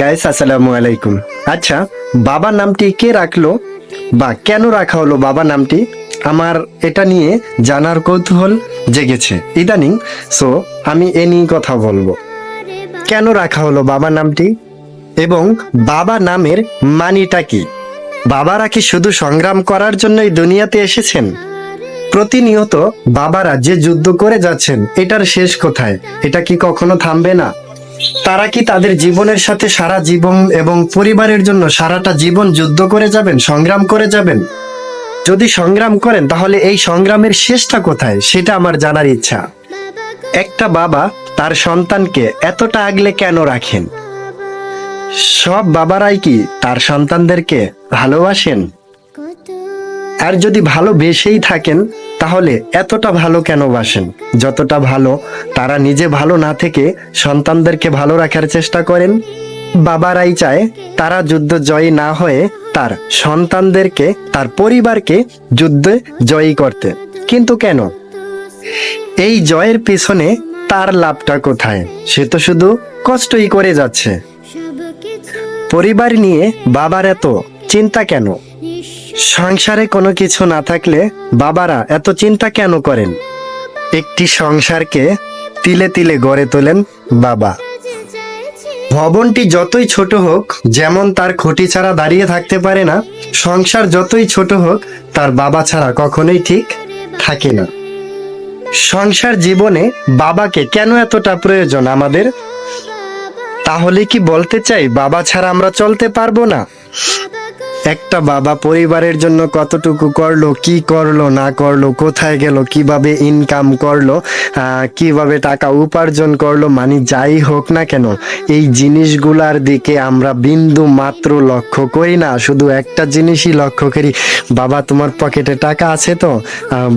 Guys আসসালামু আলাইকুম। আচ্ছা বাবা নামটি কে রাখল? বা কেন রাখা হলো বাবা নামটি? আমার এটা নিয়ে জানার কৌতূহল জেগেছে। ইদানিং সো আমি এ নিয়ে কথা বলব। কেন রাখা হলো বাবা নামটি? এবং বাবা নামের মানিটা কি? বাবারা কি শুধু সংগ্রাম করার জন্যই দুনিয়াতে এসেছেন? প্রতিনিয়ত বাবারা যে যুদ্ধ করে যাচ্ছেন, এটার শেষ কোথায়? এটা কি কখনো থামবে না? তারা কি তাদের জীবনের সাথে সারা জীবন এবং পরিবারের জন্য সারাটা জীবন যুদ্ধ করে যাবেন, সংগ্রাম করে যাবেন? যদি সংগ্রাম করেন, তাহলে এই সংগ্রামের শেষটা কোথায়? সেটা আমার জানার ইচ্ছা। একটা বাবা তার সন্তানকে এতটা আগলে কেন রাখেন? সব বাবারাই কি তার সন্তানদেরকে ভালোবাসেন? আর যদি ভালোবেসেই থাকেন তাহলে এতটা ভালো কেন বাসেন? যতটা ভালো তারা নিজে ভালো না থেকে সন্তানদেরকে ভালো রাখার চেষ্টা করেন। বাবারাই চায় তারা যুদ্ধ জয়ী না হয়ে তার সন্তানদেরকে, তার পরিবারকে যুদ্ধে জয়ী করতে। কিন্তু কেন? এই জয়ের পেছনে তার লাভটা কোথায়? সে তো শুধু কষ্টই করে যাচ্ছে। পরিবার নিয়ে বাবার এত চিন্তা কেন? সংসারে কোনো কিছু না থাকলে বাবারা এত চিন্তা কেন করেন? একটি সংসারকে তিলে তিলে গড়ে তোলেন বাবা। ভবনটি যতই ছোট হোক, যেমন তার খুঁটি ছাড়া দাঁড়িয়ে থাকতে পারে না, সংসার যতই ছোট হোক, তার বাবা ছাড়া কখনোই ঠিক থাকে না। সংসার জীবনে বাবাকে কেন এতটা প্রয়োজন আমাদের? তাহলে কি বলতে চাই, বাবা ছাড়া আমরা চলতে পারব না? একটা বাবা পরিবারের জন্য কতটুকু করল, কি করল, না করল, কোথায় গেল, কীভাবে ইনকাম করল কীভাবে টাকা উপার্জন করল মানে যাই হোক না কেন, এই জিনিসগুলার দিকে আমরা বিন্দু মাত্র লক্ষ্য করি না। শুধু একটা জিনিসই লক্ষ্য করি, বাবা তোমার পকেটে টাকা আছে তো?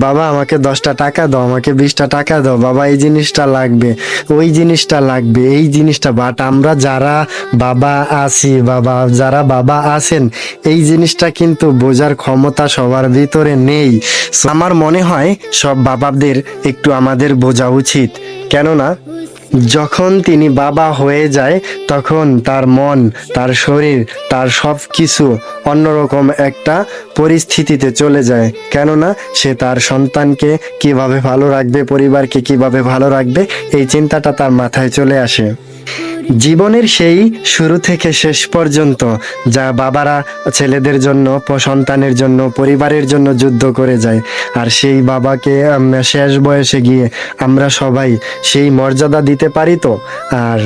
বাবা আমাকে দশটা টাকা দাও, আমাকে বিশটা টাকা দাও, বাবা এই জিনিসটা লাগবে, ওই জিনিসটা লাগবে, এই জিনিসটা বাট আমরা যারা বাবা আছি, বাবা, যারা বাবা আছেন, এই জিনিসটা কিন্তু বোঝার ক্ষমতা সবার ভিতরে নেই। আমার মনে হয় সব বাবাদের একটু আমাদের বোঝা উচিত। কেননা, যখন তিনি বাবা হয়ে যায়, তখন তার মন, তার শরীর, তার সব কিছু অন্যরকম একটা পরিস্থিতিতে চলে যায়। কেননা, সে তার সন্তানকে কীভাবে ভালো রাখবে, পরিবারকে কীভাবে ভালো রাখবে, এই চিন্তাটা তার মাথায় চলে আসে। জীবনের সেই শুরু থেকে শেষ পর্যন্ত, যা বাবারা ছেলেদের জন্য, সন্তানের জন্য, পরিবারের জন্য যুদ্ধ করে যায়। আর সেই বাবাকে শেষ বয়সে গিয়ে আমরা সবাই সেই মর্যাদা দিতে পারি তো? আর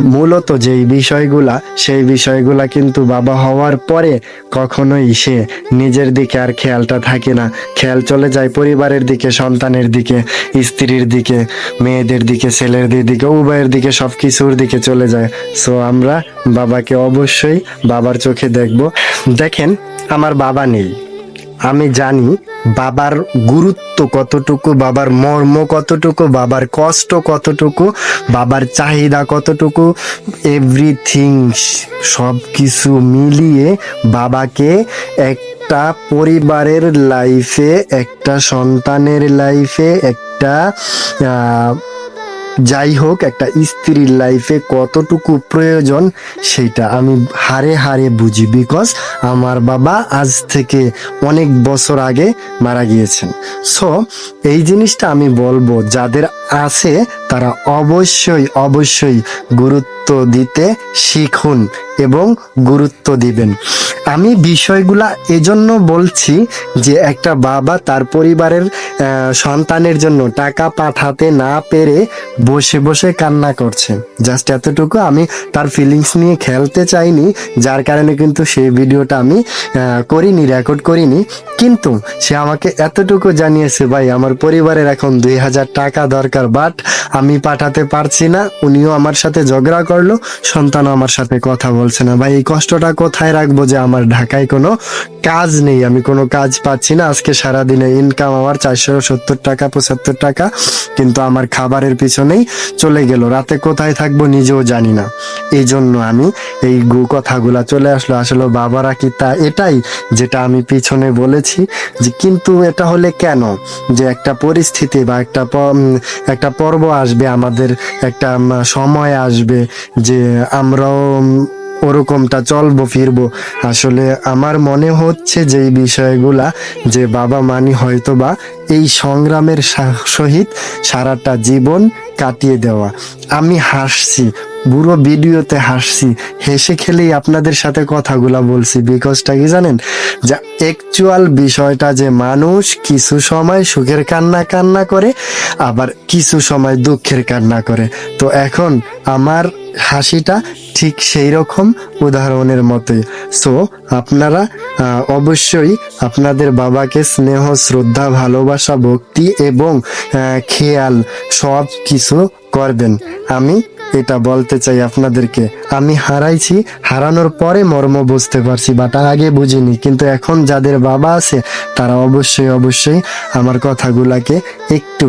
মূলত যেই বিষয়গুলা, সেই বিষয়গুলা কিন্তু বাবা হওয়ার পরে কখনোই সে নিজের দিকে আর খেয়ালটা থাকে না। খেয়াল চলে যায় পরিবারের দিকে, সন্তানের দিকে, স্ত্রীর দিকে, মেয়েদের দিকে, ছেলেদের দিকে, উভয়ের দিকে সব কিছুর দিকে। চলে যায়। সো আমরা বাবাকে অবশ্যই বাবার চোখে দেখব। দেখেন, আমার বাবা নেই। আমি জানি বাবার গুরুত্ব কতটুকু, বাবার মর্ম কতটুকু, বাবার কষ্ট কতটুকু, বাবার চাহিদা কতটুকু এভরিথিং সব কিছু মিলিয়ে বাবাকে একটা পরিবারের লাইফে একটা সন্তানের লাইফে একটা যাই হোক, একটা স্ত্রীর লাইফে কতটুকু প্রয়োজন সেটা আমি হারে হারে বুঝি বিকজ আমার বাবা আজ থেকে অনেক বছর আগে মারা গিয়েছেন। সো এই জিনিসটা আমি বলব, যাদের আছে, তারা অবশ্যই অবশ্যই গুরুত্ব দিতে শিখুন এবং গুরুত্ব দিবেন। আমি বিষয়গুলা এজন্য বলছি যে একটা বাবা তার পরিবারের সন্তানের জন্য টাকা পাঠাতে না পেরে বসে বসে কান্না করছে। জাস্ট এতটুকু, আমি তার ফিলিংস নিয়ে খেলতে চাইনি, যার কারণে কিন্তু সেই ভিডিওটা আমি করিনি রেকর্ড করিনি। কিন্তু সে আমাকে এতটুকু জানিয়েছে, ভাই, আমার পরিবারের এখন দুই হাজার টাকা দরকার। বাট আমি পাঠাতে পারছি না। উনিও আমার সাথে ঝগড়া করল, সন্তানও আমার সাথে কথা বলছে না। ভাই, এই কষ্টটা কোথায় রাখব যে আমার ঢাকায় কোনো কাজ নেই? আমি কোনো কাজ পাচ্ছি না। আজকে সারাদিনে ইনকাম আমার চারশো সত্তর টাকা, পঁচাত্তর টাকা, কিন্তু আমার খাবারের পিছনেই চলে গেল। রাতে কোথায় থাকব নিজেও জানি না। এই জন্য আমি এই গু কথাগুলা চলে আসলো। আসলে বাবারা কি তা এটাই যেটা আমি পিছনে বলেছি যে, কিন্তু এটা হলে কেন? যে একটা পরিস্থিতি বা একটা একটা পর্ব আসবে আমাদের একটা সময় আসবে যে আমরাও ওরকমটা চলবো, ফিরবো। আসলে আমার মনে হচ্ছে যে এই বিষয়গুলা, যে বাবা মানি হয়তো বা এই সংগ্রামের সহিত সারাটা জীবন কাটিয়ে দেওয়া। আমি হাসছি বুড়ো ভিডিওতে হাসছি, হেসে খেলেই আপনাদের সাথে কথাগুলা বলছি বিকজটা কি জানেন? যে অ্যাকচুয়াল বিষয়টা যে মানুষ কিছু সময় সুখের কান্না কান্না করে, আবার কিছু সময় দুঃখের কান্না করে। তো এখন আমার হাসিটা ঠিক সেই রকম উদাহরণের মতোই। সো আপনারা অবশ্যই আপনাদের বাবাকে স্নেহ, শ্রদ্ধা, ভালোবাসা, ভক্তি এবং খেয়াল সব কিছু করবেন। আমি এটা বলতে চাই আপনাদেরকে। আমি হারাইছি, হারানোর পরে মর্ম বুঝতে পারছি বাট আগে বুঝিনি। কিন্তু এখন যাদের বাবা আছে, তারা অবশ্যই অবশ্যই আমার কথাগুলাকে একটু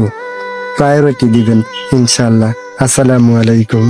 প্রায়োরিটি দিবেন ইনশাল্লাহ আসসালামু আলাইকুম।